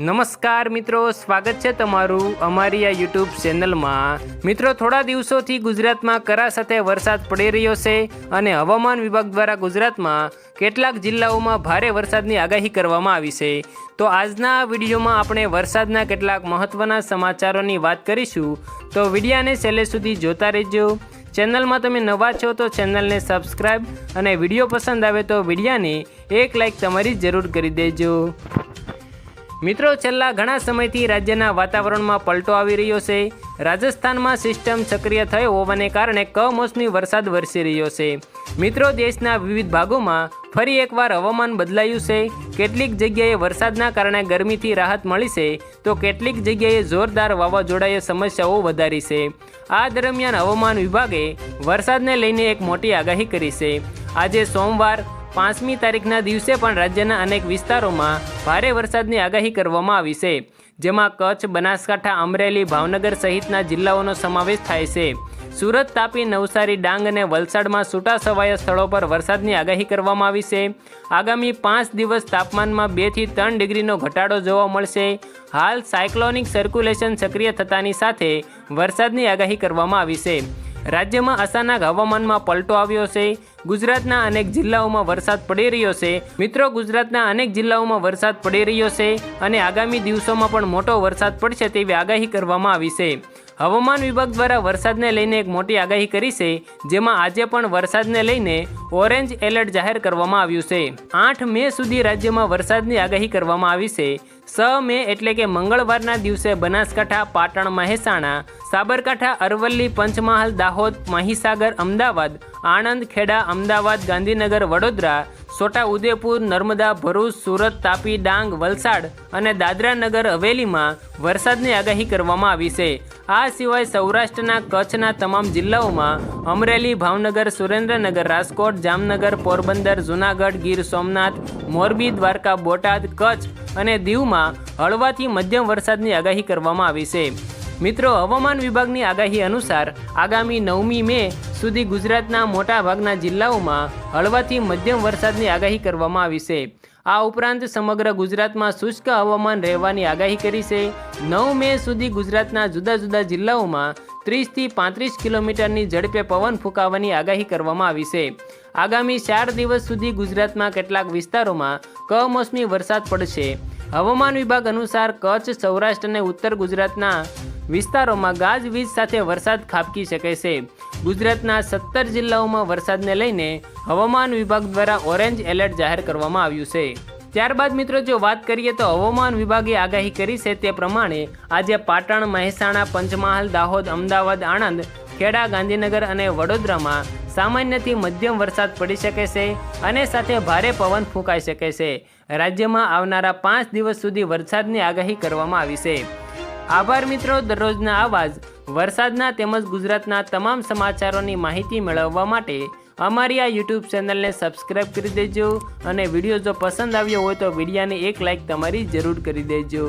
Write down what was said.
નમસ્કાર મિત્રો, સ્વાગત છે તમારું અમારી આ યુટ્યુબ ચેનલમાં મિત્રો, થોડા દિવસોથી ગુજરાતમાં કરા સાથે વરસાદ પડી રહ્યો છે અને હવામાન વિભાગ દ્વારા ગુજરાતમાં કેટલાક જિલ્લાઓમાં ભારે વરસાદની આગાહી કરવામાં આવી છે. તો આજના વિડીયોમાં આપણે વરસાદના કેટલાક મહત્ત્વના સમાચારોની વાત કરીશું. તો વિડીયાને છેલ્લે સુધી જોતા રહેજો. ચેનલમાં તમે નવા છો તો ચેનલને સબસ્ક્રાઈબ અને વીડિયો પસંદ આવે તો વિડીયાને એક લાઈક તમારી જરૂર કરી દેજો. મિત્રો, છેલ્લા ઘણા સમયથી રાજ્યના વાતાવરણમાં પલટો આવી રહ્યો છે. રાજસ્થાનમાં સિસ્ટમ સક્રિય થયો હોવાને કારણે કમોસમી વરસાદ વરસી રહ્યો છે. મિત્રો, દેશના વિવિધ ભાગોમાં ફરી એકવાર હવામાન બદલાયું છે. કેટલીક જગ્યાએ વરસાદના કારણે ગરમીથી રાહત મળી છે, તો કેટલીક જગ્યાએ જોરદાર વાવાઝોડાએ સમસ્યાઓ વધારી છે. આ દરમિયાન હવામાન વિભાગે વરસાદને લઈને એક મોટી આગાહી કરી છે. આજે સોમવાર પાંચમી તારીખના દિવસે પણ રાજ્યના અનેક વિસ્તારોમાં ભારે વરસાદની આગાહી કરવામાં આવી છે, જેમાં કચ્છ, બનાસકાંઠા, અમરેલી, ભાવનગર સહિતના જિલ્લાઓનો સમાવેશ થાય છે. સુરત, તાપી, નવસારી, ડાંગ અને વલસાડમાં છૂટાછવાયા સ્થળો પર વરસાદની આગાહી કરવામાં આવી છે. આગામી પાંચ દિવસ તાપમાનમાં બેથી ત્રણ ડિગ્રીનો ઘટાડો જોવા મળશે. હાલ સાયક્લોનિક સર્ક્યુલેશન સક્રિય થતાની સાથે વરસાદની આગાહી કરવામાં આવી છે. રાજ્યમાં અચાનક હવામાનમાં પલટો આવ્યો છે. ગુજરાતના અનેક જિલ્લાઓમાં વરસાદ પડી રહ્યો છે. મિત્રો, ગુજરાતના અનેક જિલ્લાઓમાં વરસાદ પડી રહ્યો છે અને આગામી દિવસોમાં પણ મોટો વરસાદ પડશે તેવી આગાહી કરવામાં આવી છે. હવામાન વિભાગ દ્વારા વરસાદને લઈને એક મોટી આગાહી કરી છે, જેમાં આજે પણ વરસાદને લઈને ઓરેન્જ એલર્ટ જાહેર કરવામાં આવ્યું છે. આઠ મે સુધી રાજ્યમાં વરસાદની આગાહી કરવામાં આવી છે. છ મે એટલે કે મંગળવારના દિવસે બનાસકાંઠા, પાટણ, મહેસાણા, સાબરકાંઠા, અરવલ્લી, પંચમહાલ, દાહોદ, મહીસાગર, અમદાવાદ, આણંદ, ખેડા, અમદાવાદ, ગાંધીનગર, વડોદરા છોટા ઉદેપુર નર્મદા, ભરૂચ, સુરત, તાપી, ડાંગ, વલસાડ અને દાદરા નગર હવેલીમાં વરસાદની આગાહી કરવામાં આવી છે. આ સિવાય સૌરાષ્ટ્રના કચ્છના તમામ જિલ્લાઓમાં અમરેલી, ભાવનગર, સુરેન્દ્રનગર, રાજકોટ, જામનગર, પોરબંદર, જૂનાગઢ, ગીર સોમનાથ, મોરબી, દ્વારકા, બોટાદ, કચ્છ અને દીવમાં હળવાથી મધ્યમ વરસાદની આગાહી કરવામાં આવી છે. મિત્રો, હવામાન વિભાગની આગાહી અનુસાર આગામી નવમી મે સુધી ગુજરાતના મોટાભાગના જિલ્લાઓમાં હળવાથી મધ્યમ વરસાદની આગાહી કરવામાં આવી છે. આ ઉપરાંત સમગ્ર ગુજરાતમાં શુષ્ક હવામાન રહેવાની આગાહી કરી છે. નવ મે સુધી ગુજરાતના જુદા જુદા જિલ્લાઓમાં ત્રીસથી પાંત્રીસ કિલોમીટરની ઝડપે પવન ફૂંકાવાની આગાહી કરવામાં આવી છે. આગામી ચાર દિવસ સુધી ગુજરાતમાં કેટલાક વિસ્તારોમાં કમોસમી વરસાદ પડશે. હવામાન વિભાગ અનુસાર કચ્છ, સૌરાષ્ટ્ર અને ઉત્તર ગુજરાતના વિસ્તારોમાં ગાજવીજ સાથે વરસાદ ખાબકી શકે છે. ગુજરાતના સત્તર જિલ્લાઓમાં વરસાદને લઈને હવામાન વિભાગ દ્વારા ઓરેન્જ એલર્ટ જાહેર કરવામાં આવ્યું છે. ત્યારબાદ મિત્રો, જો વાત કરીએ તો હવામાન વિભાગે આગાહી કરી છે તે પ્રમાણે આજે પાટણ, મહેસાણા, પંચમહાલ, દાહોદ, અમદાવાદ, આણંદ, ખેડા, ગાંધીનગર અને વડોદરામાં સામાન્યથી મધ્યમ વરસાદ પડી શકે છે અને સાથે ભારે પવન ફૂંકાઈ શકે છે. રાજ્યમાં આવનારા પાંચ દિવસ સુધી વરસાદની આગાહી કરવામાં આવી છે. આભાર મિત્રો, દરરોજના આવાજ. વરસાદના તેમજ ગુજરાતના તમામ સમાચારોની માહિતી મેળવવા માટે અમારી આ યુટ્યુબ ચેનલને સબસ્ક્રાઈબ કરી દેજો અને વીડિયો જો પસંદ આવ્યો હોય તો વિડીયાને એક લાઇક તમારી જરૂર કરી દેજો.